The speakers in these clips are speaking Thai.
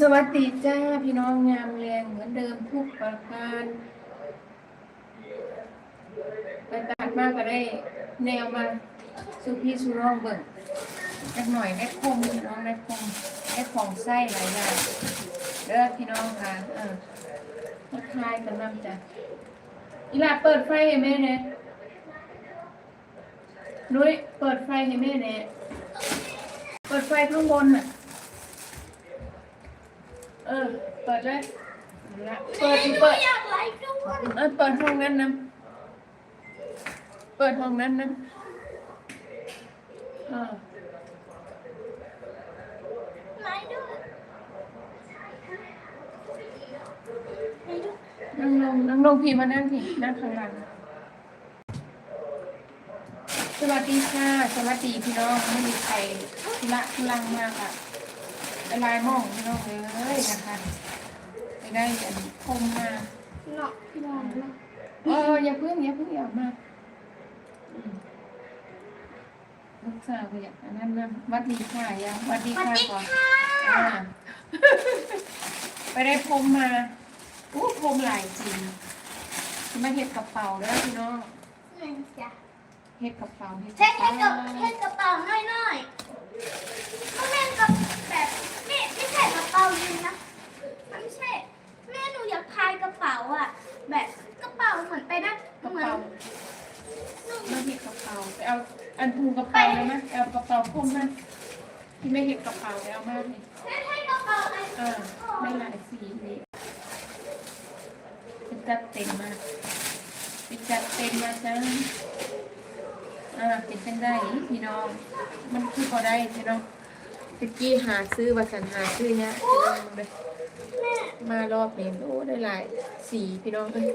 สวัสดีจ้าพี่น้องงามแรงเหมือนเดิมทุกประการไปตัดมากก็ได้แนวมาสุพี่สุน้องเบิ่งจักหน่อยได้คมพี่น้องได้คมได้ของไส้หลายอย่างเด้อพี่น้องค่ะเออทักทายกันนำจ้ะอีหลาเปิดไฟให้แม่เนี่ยนุ้ยเปิดไฟให้แม่เนี่ยเปิดไฟข้างบนน่ะ เออ เปิดเลยเปิดเปิดอยากไลฟ์ด้วยเออเปิดห้องนั้นนะเปิดห้องนั้นนะเออไลฟ์ด้วยไลฟ์ด้วยนั่งลงนั่งลงพี่มานั่งพี่นั่งข้างหลังสวัสดีค่ะ สวัสดีพี่น้องไม่มีใครละทุลังมากค่ะ ละลายหมองพี่น้องเลยนะคะไปได้อันคมมาเนาะพี่น้องเนาะเอออย่าเพิ่งอย่าเพิ่งอย่ามาอืมลูกสาวก็อยากอันนั้นนะวัดดีค่ะยังวัดดีสวัสค่ะดีก่อนค่ะอ่าไปได้พรมมาอู้พรมหลายจริงมาเห็ดกระเป๋าแล้วพี่น้องนั่นจ้ะเห็ดกระเป๋าเห็ดเช็ดให้กับเช็ดกระเป๋าหน่อยๆ มันเป็นกับแบบไม่ไม่ใช่กระเป๋ายิงนะมันไม่ใช่แม่หนูอยากพายกระเป๋าอะ แบบกระเป๋าเหมือนไปนะกระเหมือนเป๋าหนูมาเห็ดกระเป๋าไปเอาอันพุงกระเป๋าเลยไหมเอากระเป๋าพรมนั่นที่ไม่เห็ดกระเป๋าไปเอามาเลยแม่ให้กระเป๋าอะไรอ่าไม่หลายสีเลยไปจัดเต็มมาไปจัดเต็มมาจ้า อ่าเป็นจังได้พี่น้อง มันคือพอได้พี่น้องตะกี้หาซื้อวัสันหาซื้อเนี้ยพี่น้องเลยมารอบนี้โอ้ได้หลายสีพี่น้องเอ้ย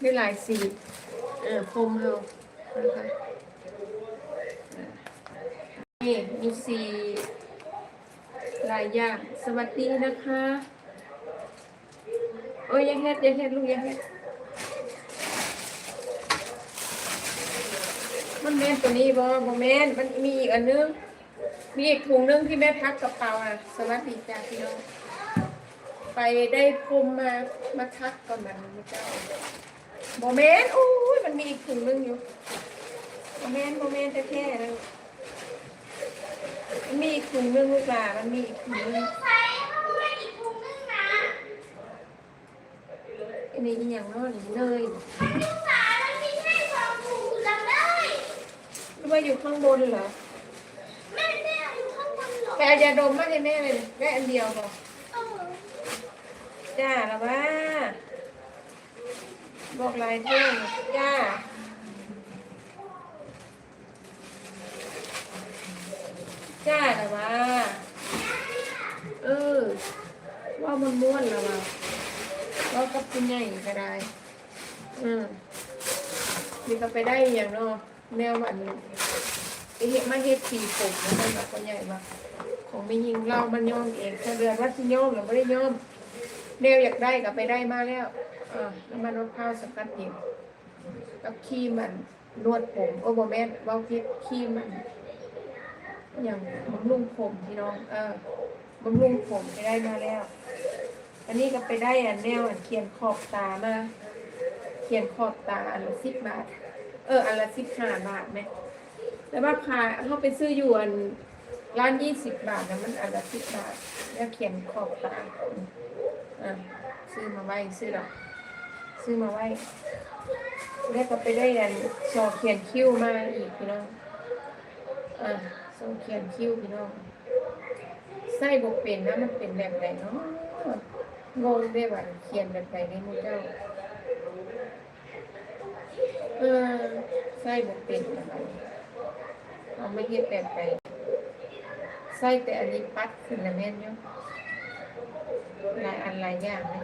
ได้หลายสีเออพรมเฮานะคะนี่มีสีหลายอย่างสวัสดีนะคะ โอ้ยยังเฮ็ดยังเฮ็ดลูกยังเฮ็ด มันแม่นตัวนี้บ่บ่แม่นมันมีอีกอันนึง มีอีกถุงนึงที่แม่ทักกระเป๋าอะ สวัสดีจ้าพี่น้อง ไปได้พรมมา มาทักก่อนมันนะเจ้าโมเมนต์โอ้ยมันมีอีกถุงนึงอยู่โมเมนต์โมเมนต์แท้ๆนะมันมีอีกถุงนึงลูกหลานมันมีอีกถุงนึงใส่เข้าไปอีกถุงนึงนะอันนี้อีกอย่างเนอกนี่เนย ลูกสาวมันมีให้สองถุงจำได้ หรือ ว่าอยู่ข้างบนเหรอ แม่แม่อยู่ข้างบนเหรอแต่เอายาดมมาให้แม่เลยแม่อันเดียวพอเออจ้าละว่าบอกลายเท่งจ้า จ้าละว่าเออ ว่ามันม้วนละว่าว่ากับคุณใหญ่ก็ได้ อืมนี่ก็ไปได้อย่างเนาะ แนวอันไอเฮ็ดมาเฮ็ดสีผมแล้วมันแบบคนใหญ่ว่าของไม่ยิงเรามันย่อมเองถ้าเดือนว่าสิย่อมหรือไม่ได้ย่อมแนวอยากได้ก็ไปได้มาแล้วอ่าน้ำมันมะพร้าวสกัดเองกับครีมมันนวดผมโอ้โบแม่นเว่าพิษครีมมันอย่างบำรุงผมพี่น้อง เออบำรุงผมไปได้มาแล้ว อันนี้ก็ไปได้อันแนวอันเขียนขอบตามาเขียนขอบตาอันละสิบบาท เอออันละสิบห้าบาทไหมแต่ว่าพาเขาไปซื้อยู่อันร้านยี่สิบบาทนะมันอันละสิบบาท แล้วเขียนขอบตาอะซื้อมาไว้ซื้อดอซื้อมาไว้แล้วก็ไปได้อันสอเขียนคิ้วมาอีกพี่น้องอะสอเขียนคิ้วพี่น้องไส้บกเป็นนะมันเป็นแบบไหนเนาะงงได้ว่าเขียนแบบไหนในมูเจ้า เออไส้บกเป็นอะไรเอาไม่เฮ็ดแบบไหนไส้แต่อันนี้ปัดขึ้นแล้วแม่เนอยู่หลายอันหลายอย่างนะ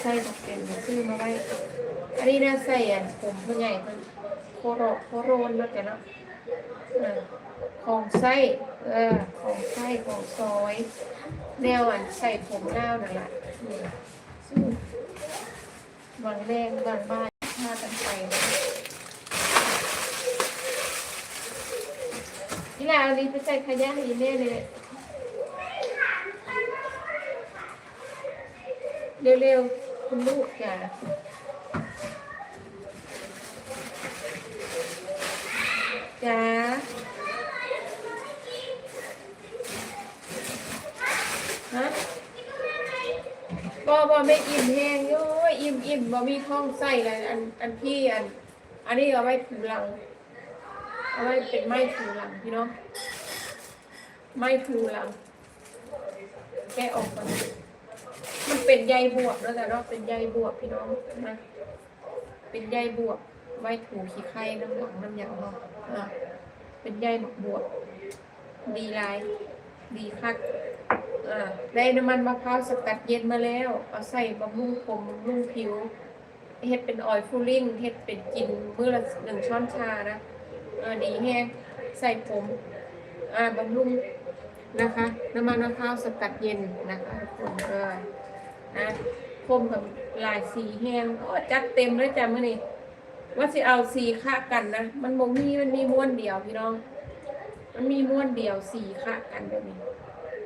ไส้บกเป็นซื้อมาไว้อันนี้น่าใส่อันผมผู้ใหญ่เพิ่นโคโรโคโรนแล้วกันเนาะของไส้เออของไส้ของซอย แนวอันใส่ผมเล่านั่นแหละบางแรงบางบ้าน มากันไปนี่แหละเอาดีไปใส่ขยะให้แน่เลยเร็วๆคุณลูกจ้ะจ้า บ่บ่ไม่อิ่มแห้งโย้ยอิ่มอิ่มบ่มีท้องใส่เลยอันอันพี่อัน อันนี้เอาไว้ถูหลัง เอาไว้เป็นไม้ถูหลังพี่น้องไม้ถูหลังแกะออกก่อนมันเป็นใยบวบแล้วแต่เนาะเป็นใยบวบพี่น้องนะเป็นใยบวบไว้ถูขี้ไข่น้ำหลังน้ำหยางเนาะอะเป็นใยบวบบวบดีลายดีคัก อ่าได้น้ำมันมะพร้าวสกัดเย็นมาแล้ว เอาใส่บำรุงผมบำรุงผิว เฮ็ดเป็นออยล์ฟูลิ่งเฮ็ดเป็นกินมื้อละหนึ่งช้อนชานะอ่าดีแห้งใส่ผมอ่าบำรุงนะคะ น้ำมันมะพร้าวสกัดเย็นนะคะทุกคนเออนะพรมกับลายสีแห้งโอ้จัดเต็มเลยจ้ะมื้อนี้ว่าสิเอาสีค่ากันนะ มันบ่มีมันมีม้วนเดียวพี่น้อง มันมีม้วนเดียวสีค่ากันแบบนี้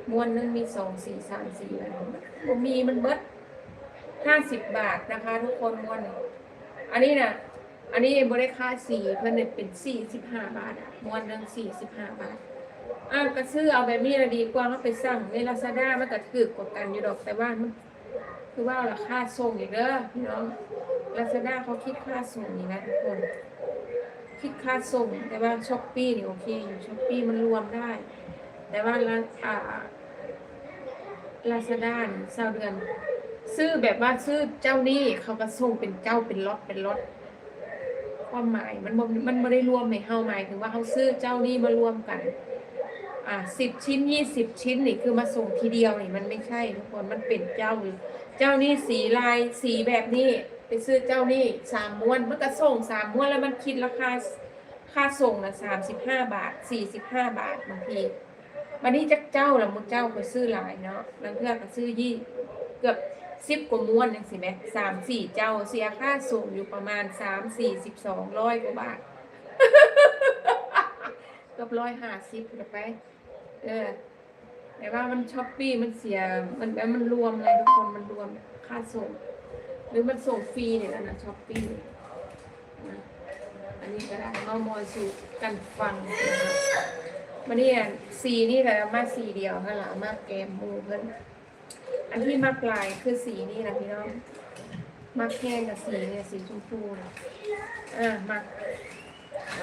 ม้วนหนึงมีสองสี่สามสีอะไรบ่มีมันเบิดห้าสิบบาทนะคะ ทุกคนม้วนอันนี้นะอันนี้บริค่าสีเพิ่นเนี่ยเป็นสี่สิบห้าบาทอะม้วนหนึงสี่สิบห้าบาทอ้าวก็ซื้อเอาแบบนี้ละดีกว่าเขาไปสั่งในลาซาด้ามันก็ถือกว่ากันอยู่ดอกแต่ว่ามันคือว่าราคาส่งอีกเด้อพี่น้องลาซาด้าเขาคิดค่าส่งนี่นะทุกคนคิดค่าส่งแต่ว่าช้อปปี้นี่โอเคอยู่ช้อปปี้มันรวมได้ แต่ว่าลาอ่าลาซาด้าเศร้าเดือน ซื้อแบบว่าซื้อเจ้านี้เขาก็ส่งเป็นเจ้าเป็นล็อตเป็นล็อตความหมายมันมันไม่ได้รวมในเฮาหมายถึงว่าเขาซื้อเจ้านี้มารวมกัน อ่าสิบชิ้นยี่สิบชิ้นนี่คือมาส่งทีเดียวนี่มันไม่ใช่ทุกคนมันเป็นเจ้า เจ้านี่สีลายสีแบบนี้ไปซื้อเจ้านี่สามม้วนมันก็ส่งสามม้วนแล้วมันคิดราคาค่าส่งนะสามสิบห้าบาทสี่สิบห้าบาทบางที วันนี้จักเจ้าละมุนเจ้าก็ซื้อหลายเนาะบางเพื่อก็ซื้อยี่เกือบสิบกว่าม้วนยังสิแม่สามสี่เจ้าเสียค่าส่งอยู่ประมาณสามสี่สิบสองร้อยกว่าบาทเกือบร้อยห้าสิบไป เออแต่ว่ามันช้อปปี้มันเสียมันแบบมันรวมเลยทุกคนมันรวมค่าส่ง หรือมันส่งฟรีเนี่ยนะช้อปปี้อันนี้ก็ได้มามอยสูกันฟังนะคะ มันนี่อะสีนี่แหละมาสีเดียวค่ะละมาแกมมูเพิ่นอันที่มากลายคือสีนี่นะพี่น้องมาแค่กับสีเนี่ยสีชมพูนะอะมา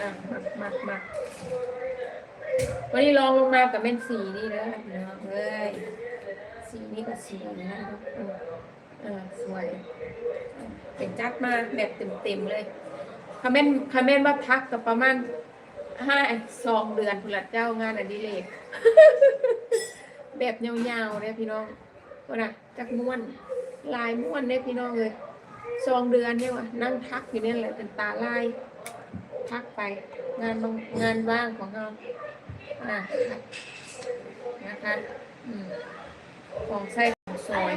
อะมามามาวันนี้ลองลงมากับเป็นสีนี่นะพี่น้องเอ้ยสีนี่ก็สวยนะเออเออสวยเออเป็นจัดมาแบบเต็มๆเลยคอมเมนต์คอมเมนต์ว่าทักกับประมาณ ห้าสองเดือนผลัดเจ้างานอดิเรกแบบยาวๆเลยพี่น้องว่านะจักม้วน ลายม้วนเนี่ยพี่น้องเลยสองเดือนเนี่ยวะนั่งทักอยู่เนี่ยแหละเป็นตาลายทักไป งานงงานว่างของเราอะนะคะอของไส้ของซอย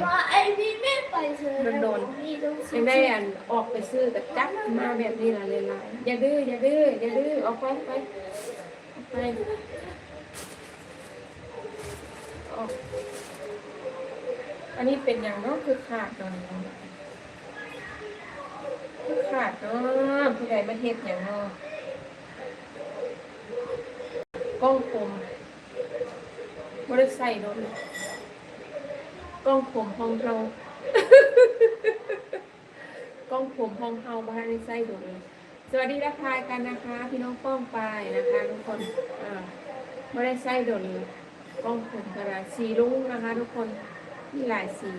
ว่าไอ้พี่ไม่ไปเลยโดนนี่ต้องยังได้อันออกไปซื้อกับจักมาแบบนี้ละเลยลายอย่าดื้ออย่าดื้ออย่าดื้อออกไปไปออกไปออกอันนี้เป็นอย่างเนาะคือขาดตอนนี้คือขาดเนาะผู้ใดมาเฮ็ดอย่างเนาะกล้องผมบ่ได้ใส่โดนกล้องผมของเรา กล้องผมของเฮาบ้านในไส้ดูเลยสวัสดีทักทายกันนะคะ พี่น้องป้องปายนะคะทุกคนอ่าไม่ได้ไส้ดนเลยกล้องผมกระดาษสีรุ้งนะคะ ทุกคนมีหลายสี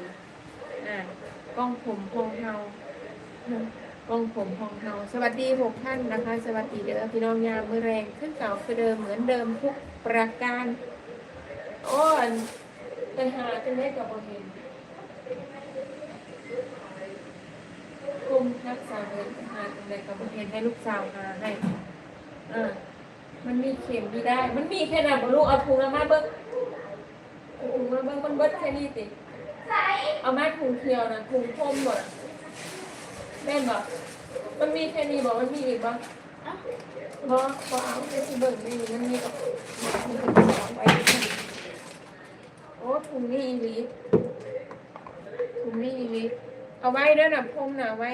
อ่ากล้องผมของเฮากล้องผมของเฮาสวัสดีหกท่านนะคะ สวัสดีเด้อพี่น้องยามมือแรงขึ้นเก่าคือเดิมเหมือนเดิมทุกประการอ้ยปัญหาจะได้กับบเห็น กลุ่มรักษาเดินหาตรงใดกับเห็นให้ลูกสาวหาให้อ่ามันมีเข็มมีได้ มันมีแค่นั้นบ่ลูกเอาถุงมาเบิ้งเอาถุงมาเบิ้งมันเบิ้แค่นี้ติใส่เอามาถุงเขียวนะถุงพรมหมดแม่นบ่มันมีแค่นี้บ่มันมีอีกบ้างบ่บ่เอาไปสิเบิ่งไม่มีมันมีกับมันเป็นของไว้ที่นี่โอ้ถุงนี้อีลีถุงนี้นี่ เอาไว้เด้อนะพรมนะเอาไว้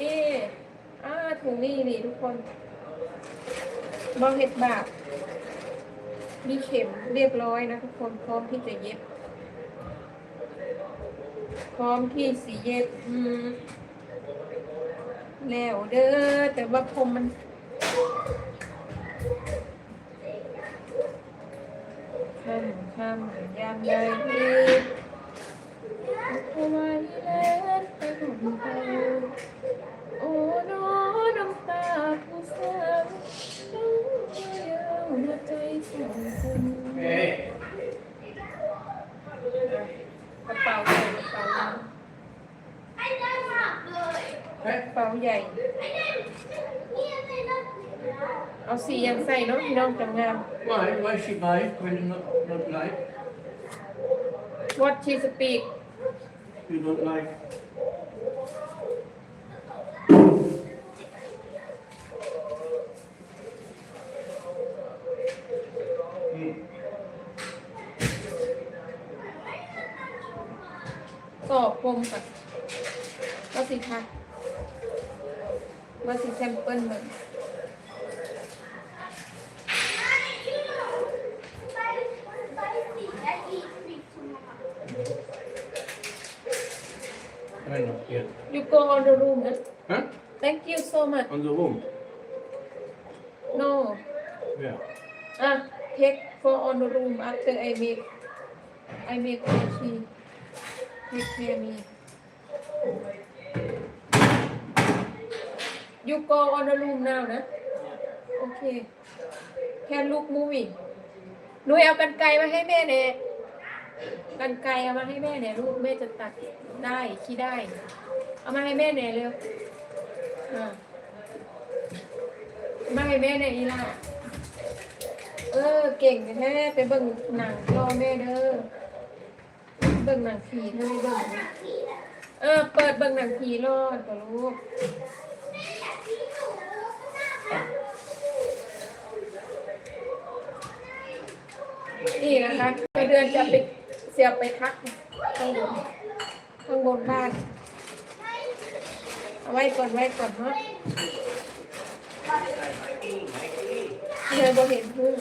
นี่อ่าถุงนี้นี่ทุกคนบอเห็ดบาปมีเข็มเรียบร้อยนะทุกคนพร้อมที่จะเย็บ พร้อมที่สีเย็บอืมแล้วเด้อแต่ว่าผมมันค่ำค่ำยามใดที่ เอาไว้แล้วไปหมดไปโอ้น้อน้ำตาผู้สาวน้ำเดียวหัวใจสองคนกระเป๋าใหญ่กระเป๋าใหญ่ไอ้ได้มากเลยกระเป๋าใหญ่ไอ้ได้เนี่ยเลยนะเอาสียังใส่เนาะพี่น้องจังงาม Why? Why she buy when you not, not like? What she speak You don't like? Hmm. ก็พมค่ะว่าสิค่ะว่าสิแซมเปิลเหมือน ไปไปสีและอีกสีชุม I'm not yet. You go on the room นะ Huh? thank you so much On the room? no Yeah. อะ take for on the room after I make I make she take care me you go on the room now นะโอเค can look movie หนุยเอากันไกลมาให้แม่เนี่ยกันไกลเอามาให้แม่เนี่ยลูกแม่จะตัดได้ขี้ได้ เอามาให้แม่เนี่ยเร็วอ่าเอามาให้แม่เนี่ยอีล่ะเออ เก่งแท้ไปเบิ่งหนังรอแม่เด้อ เบิ่งหนังผีเท่านี้เบิ่งเออ เปิดเบิ่งหนังผีรอดตัวลูก นี่นะคะไปเดือนจะไปเสียบไปทักข้างบนข้างบนบ้านเอา ไว้ก่อนไว้ก่อนเนาะเลยบ่เห็นพึ่ง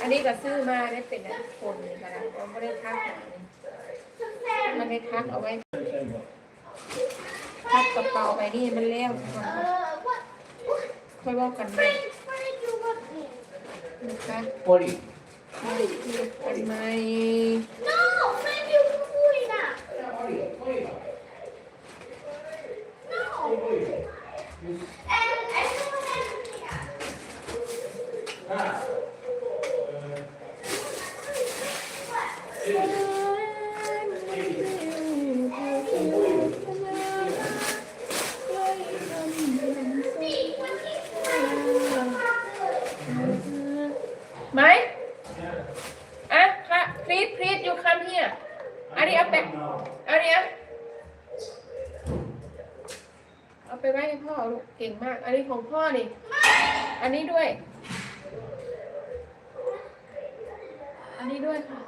อันนี้ก็ซื้อมาได้เป็นอันคนเลยค่ะเราไม่ได้ทักมันได้ทักเอาไว้ทักกระเป๋าไปนี่มันแล้วก่อนเออว่ากันไหมไม่ได้ดูว่าเนี่ยนะคะ Body. กันไหม no ไม่ได้คุยนะ no and and Mày? À, ha, please, please, you come here. Anh đi up back. Anh đi up. เอาไปไว้ให้พ่อลูกเก่งมาก อันนี้ของพ่อนี่ อันนี้ด้วย อันนี้ด้วยค่ะ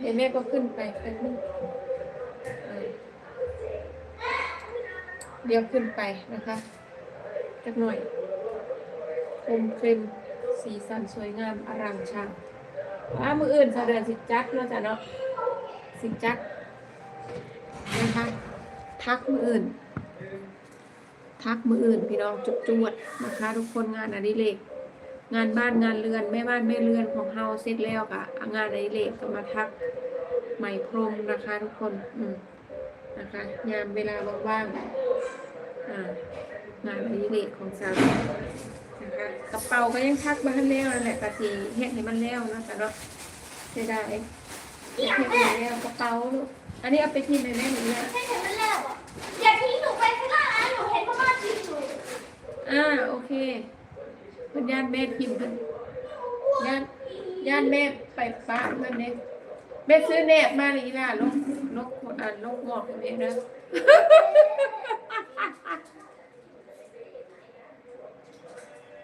เดี๋ยวแม่ก็ขึ้นไปไปขึ้นเออเดี๋ยวขึ้นไปนะคะจักหน่อย คมเคลม สีสันสวยงามอรังช่างว่ามืออื่นสะเดือนสิจักเนาะจ้ะเนาะสิจักนะคะ ทักมืออื่น ทักมืออื่น พี่น้องจุดจวดนะคะ ทุกคนงานอดิเรกงานบ้านงานเรือนแม่บ้านแม่เรือนของเฮาเสร็จแล้วกะงานอดิเรกก็มาทักไหมพรมนะคะ ทุกคนอืมนะคะยามเวลาว่างๆอ่างานอดิเรกของสาว กระเป๋าก็ยังทักมาให้แล้วนั่นแหละกะทีเฮ็ดให้มันแล้วนะแต่เนาะเสียดายเฮ็ดให้มันแล้วกระเป๋าลูกอันนี้เอาไปที่แม่แม่หนูเนี่ยไม่เห็นมันแล้วอะอย่าทิ้งหนูไปข้างล่างนะหนูเห็นพ่อบ้านทิ้งหนูอ่าโอเคเพื่อนญาติแม่พิมพ์กันญาติญาติแม่ไปป้ามันเนี่ยแม่ซื้อแนบมาเลยล่ะลูกลกอ่าลกงอกองนี้นะ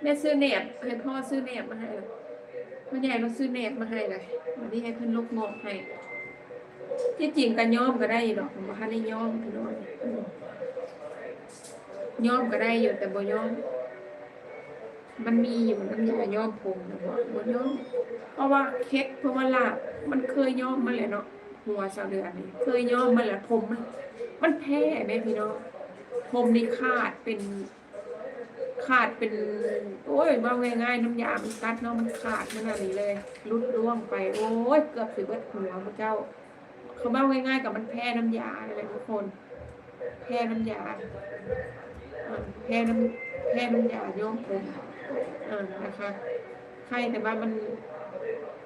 แม่ซื้อแหนบให้พ่อซื้อแหนบมาให้เลยพ่อใหญ่เราซื้อแหนบมาให้เลยวันนี้ให้เพิ่นลกงอกให้ ที่จริงกันย้อมก็ได้อยู่ดอกผมบ่ทันได้ย้อมพี่น้อยย้อมก็ได้อยู่แต่บ่ย้อม มันมีอยู่น้ำยาย้อมผมนะบ่บ่ย้อม เพราะว่าเค็ดเพราะว่าลาบมันเคยย้อมมาแล้วเนาะหัวชาวเดือนนี่เคยย้อมมาแล้วผมมันมันแพ้แม่พี่น้องผมนี่ขาดเป็น ขาดเป็น โอ้ยว่าง่ายๆน้ำยามันกัดเนาะมันขาดมันอะไรเลยรุดร่วงไป โอ้ยเกือบสิเบิดหัวพระเจ้า เขาว่าง่ายๆกับมันแพ้น้ำยาอะไรทุกคน แพ้น้ำยาอ่าแพ้น้ำแพ้น้ำยาย้อมผมอ่านะคะใครแต่ว่ามัน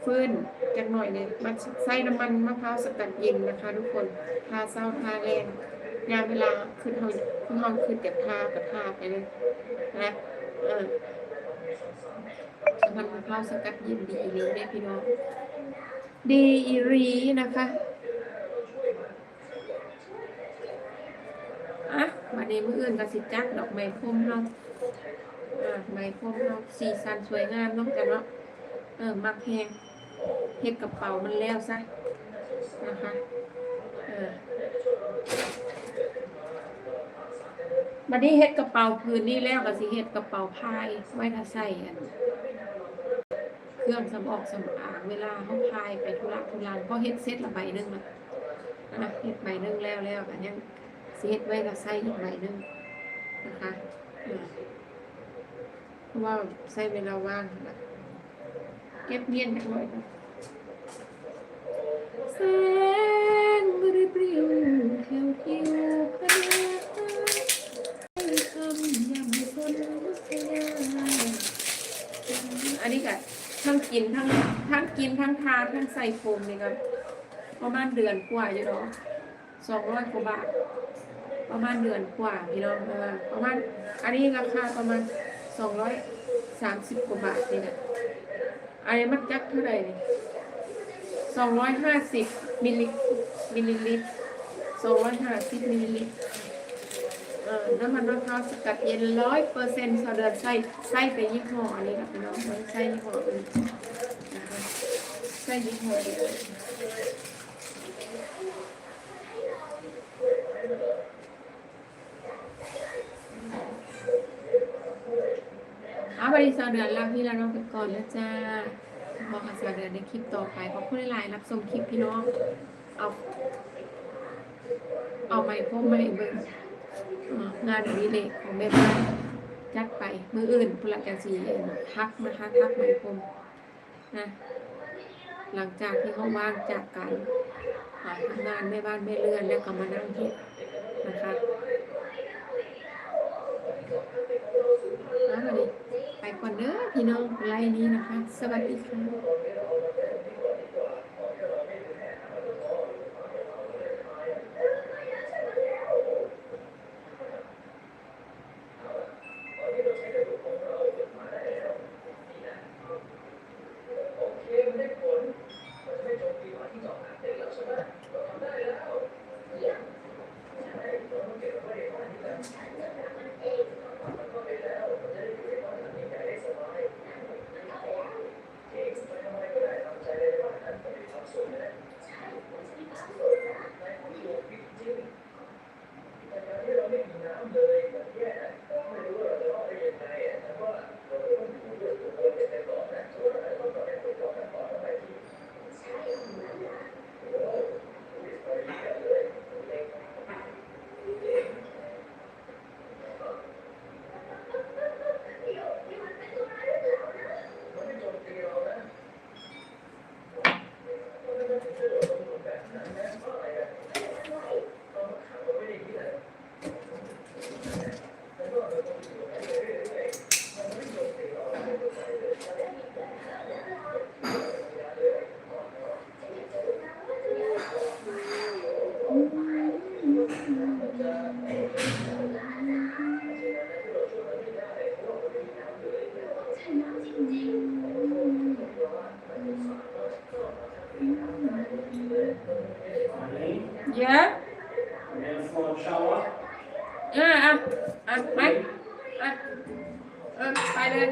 ฟื้นจักหน่อยเนี่ยมันใส่น้ำมันมะพร้าวสกัดเย็นนะคะ ทุกคนทาเศร้าทาแรง ยามเวลาขึ้นเฮาขึ้นเฮาขึ้นจากทากับท่าไปเลยนะเออน้ำมันมะพร้าสกัดย็นดีเลยเนี่พี่น้องดีอีรีนะคะอะมาในมืออื่นกับสิจักดอกไม้พรมเนาะอะไม้พรมเนาะสีสันสวยงามเนาะจ้ะเนาะเออมักแหงเฮ็ดกระเป๋ามันแล้วซะนะคะเออ บัดนี้เฮ็ดกระเป๋าพื้นนี่แล้วก็สิเฮ็ดกระเป๋าพายไว้ถ้าใส่อันเครื่องสำออกสำอางเวลาเขาพายไปธุระทุรังเพราะเฮ็ดเสร็จละใบหนึงละนะเฮ็ดใบหนึงแล้วแล้วกันยังสิเฮ็ดไว้ก็ใส่อีกใบหนึงนะคะเพราะว่าใส่เวลาว่างนะเก็บเงียนจักหน่อยแสงบริบริวแถวทิวพระยาให้คำยำคนสยาม อันนี้ก็ทั้งกินทั้งทั้งกินทั้งทาทั้งใส่โฟมนี่ก็ประมาณเดือนกว่าอยู่เนาะสองร้อยกว่าบาทประมาณเดือนกว่าพี่น้องเออประมาณอันนี้ราคาประมาณสองร้อยสามสิบกว่าบาทนี่นะอันนี้มันจักเท่าไหร่นี่สองร้อยห้าสิบมิลลิมิลลิลิตรสองร้อยห้าสิบมิลลิลิตร น้ำมันมะพร้าวสกัดเย็นร้อยเปอร์เซ็นต์สเดือนใส่ใส่ไปยี่ห้ออันนี้นะพี่น้องไม่ใส่ยี่ห้ออื่นนะคะใส่ยี่ห้อเดียวเอาบริษัทเดือนลาพี่แล้วน้องไปก่อนแล้วจ้าบอกกับสาวเดือนในคลิปต่อไปขอบคุณหลายๆรับชมคลิปพี่น้องเอาเอาไม้พวกไม้เบิ่งอ่า งานอดิเรกของแม่บ้านจัดไปมืออื่นพลังจังสีทักนะคะทักไม้พรมนะหลังจากที่เขาว่างจากการอ่าทำงานแม่บ้านแม่เรือนแล้วก็มานั่งเฮ็ดนะคะเอามาดิไปก่อนเด้อพี่น้องไลน์นี้นะคะ สวัสดีค่ะเยอะ And for shower. อะอะอะไปอะเออไปเลย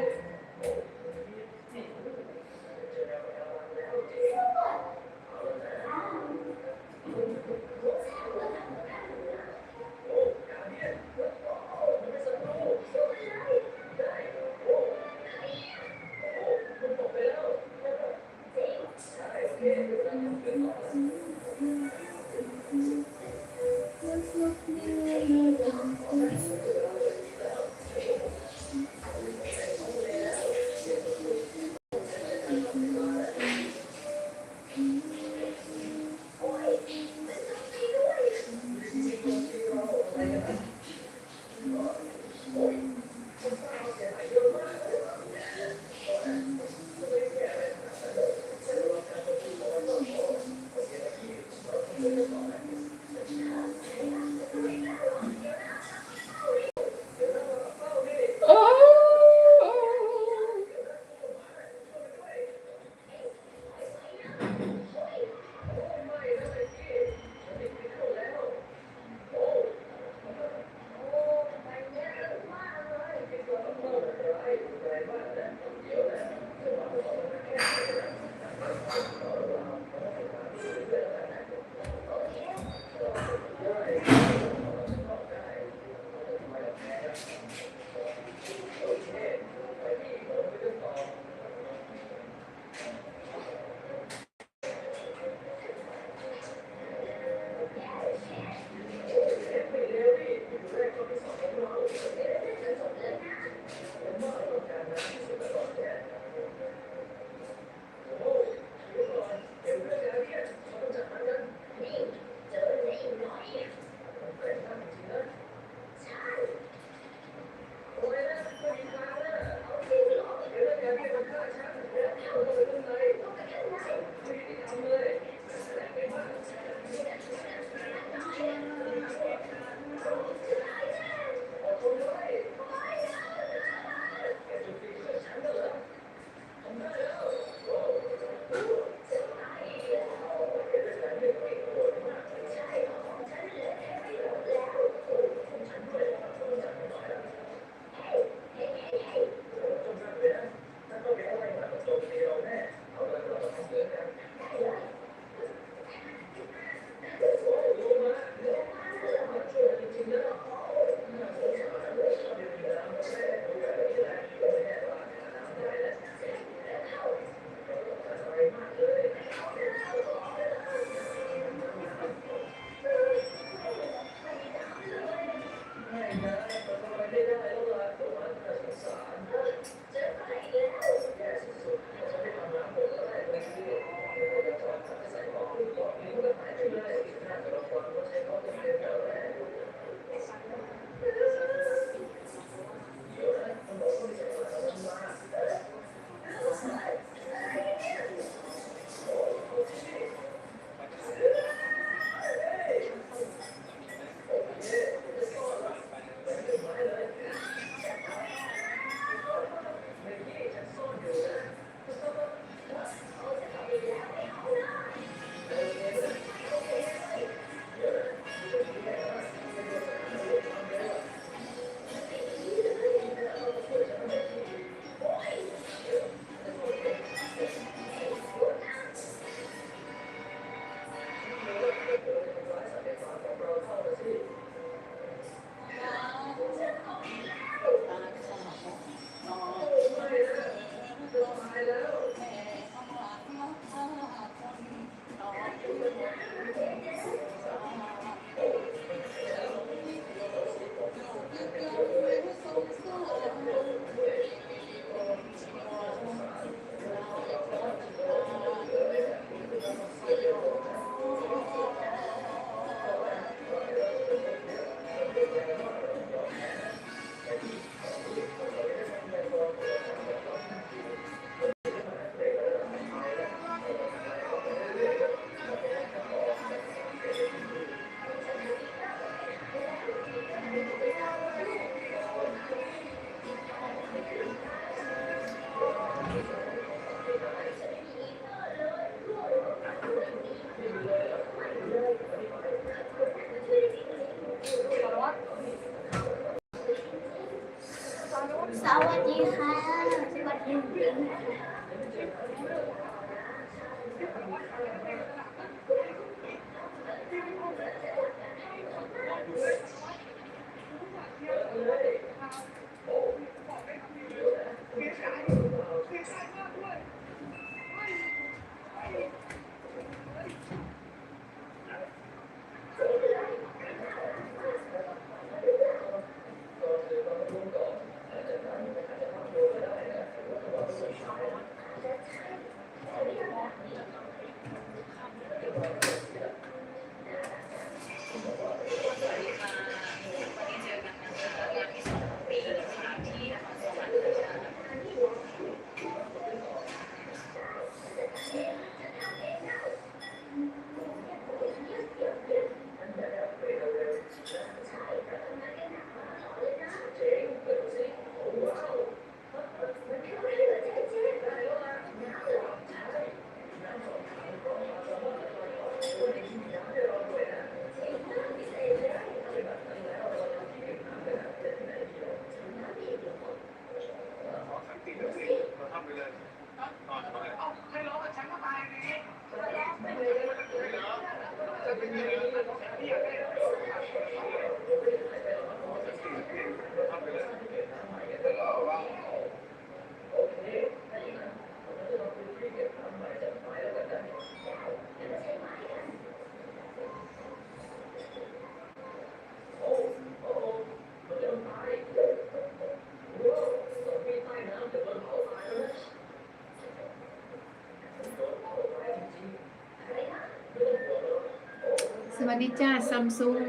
ซัมซุง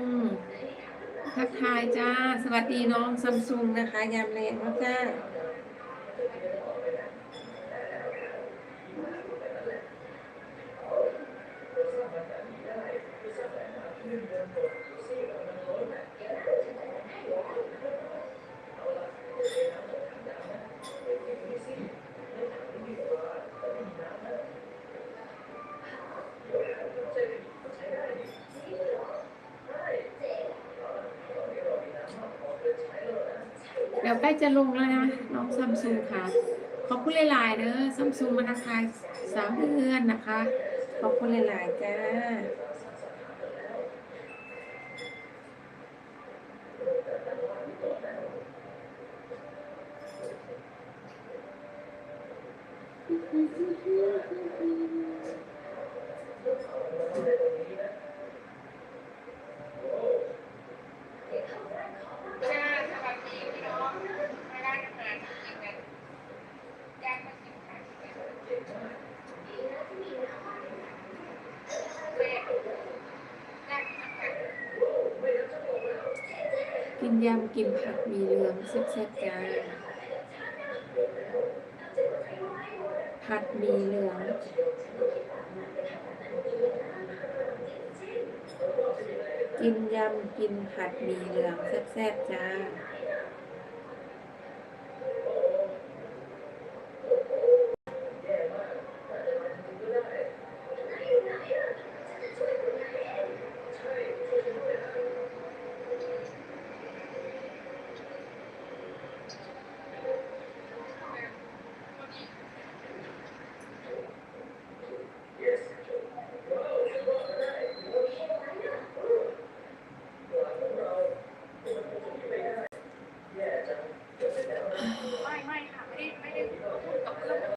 ทักทายจ้า สวัสดีน้องซัมซุงนะคะ ยามแรงนะจ้า ล้จะลงแล้วนะน้องซัมซุงค่ะ ขอบคุณหลายๆเด้อซัมซุงมาทักทายสามเดือนนะคะ ขอบคุณหลายๆจ้า กินยำกินผักมีเหลืองแซ่บๆจ้าผัดมีเหลืองกินยำกินผัดมีเหลืองแซ่บๆจ้า